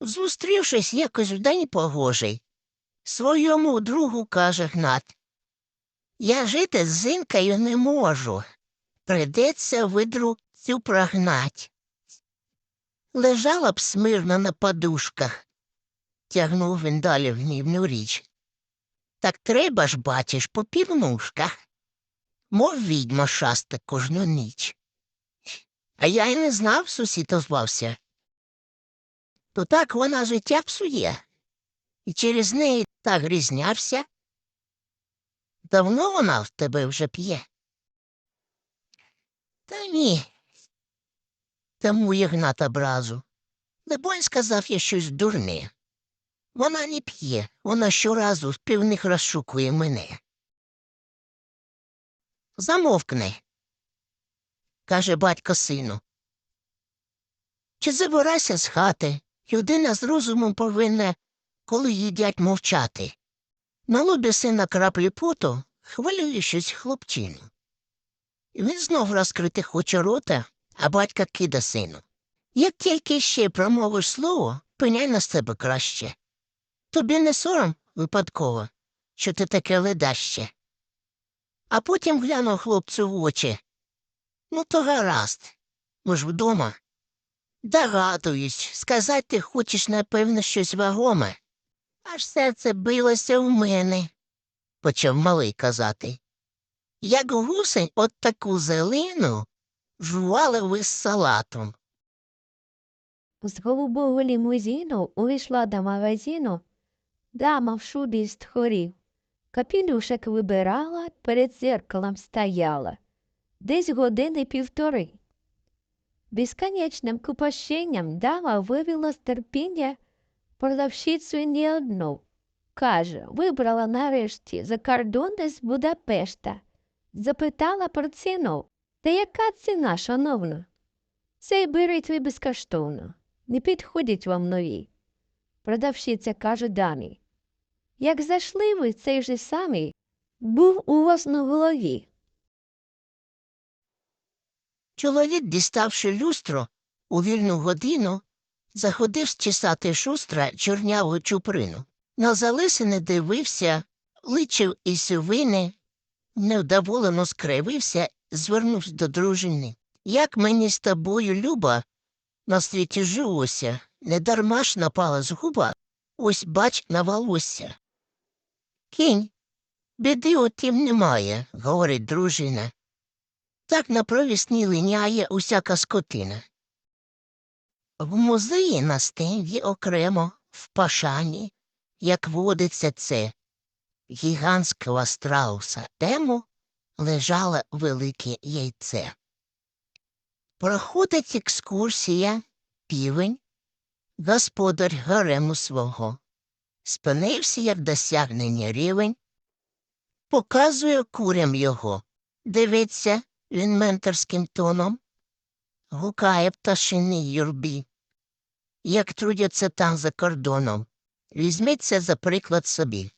Зустрівшись якось в день погожий, своєму другу каже Гнат. Я жити з зинкою не можу. Придеться видру цю прогнать. Лежала б смирно на подушках, тягнув він далі гнівну річ. Так треба ж, бачиш, по півнушках. Мов відьма шаста кожну ніч. А я й не знав, сусід озвався. То так вона життя псує, і через неї так грізнявся. Давно вона в тебе вже п'є. Та ні. Тому Єгнат образу. Лебонь сказав я щось дурне. Вона не п'є, вона щоразу з півних розшукує мене. Замовкни, каже батько сину. Чи забирайся з хати? Людина з розумом повинна, коли їдять мовчати. На лобі сина краплі поту щось хлопчину. І Він знов розкрити хоче рота, а батька кида сину. Як тільки ще промовиш слово, пеняй на себе краще. Тобі не сором випадково, що ти таке ледаще. А потім глянув хлопцю в очі. Ну, то гаразд. Ми ж вдома. Догадуюсь, сказати ти хочеш, напевно, щось вагоме. Аж серце билося в мене, почав малий казати. Як гусень от таку зелину жували ви з салатом. З голубого лімузину увійшла до магазину дама в шубі з тхорів. Капілюшек вибирала, перед зеркалом стояла. Десь години півтори. Безконечним купощенням дама вивела з терпіння продавщицю не одну. Каже, вибрала нарешті закордонне з Будапешта. Запитала про ціну. Та яка ціна, шановна? Цей беріть ви безкоштовно. Не підходять вам нові. Продавщиця каже дамі. Як зайшли ви цей же самий, був у вас на голові. Чоловік, діставши люстро, у вільну годину, заходив чесати шустра чорняву чуприну. На залисини дивився, личив і сювини, невдоволено скривився, звернувся до дружини. Як мені з тобою, Люба, на світі живуся, не дарма ж напала згуба, ось бач на волосся. Кінь, біди отім немає, говорить дружина. Так на провісні линяє усяка скотина. В музеї на стенді окремо, в пашані, як водиться це, гігантського страуса тему лежало велике яйце. Проходить екскурсія, півень, господар гарему свого. Спинився, як досягнення рівень, показує курям його. Дивиться, він менторським тоном гукає пташини юрбі. Як трудяться там за кордоном, візьміться за приклад собі.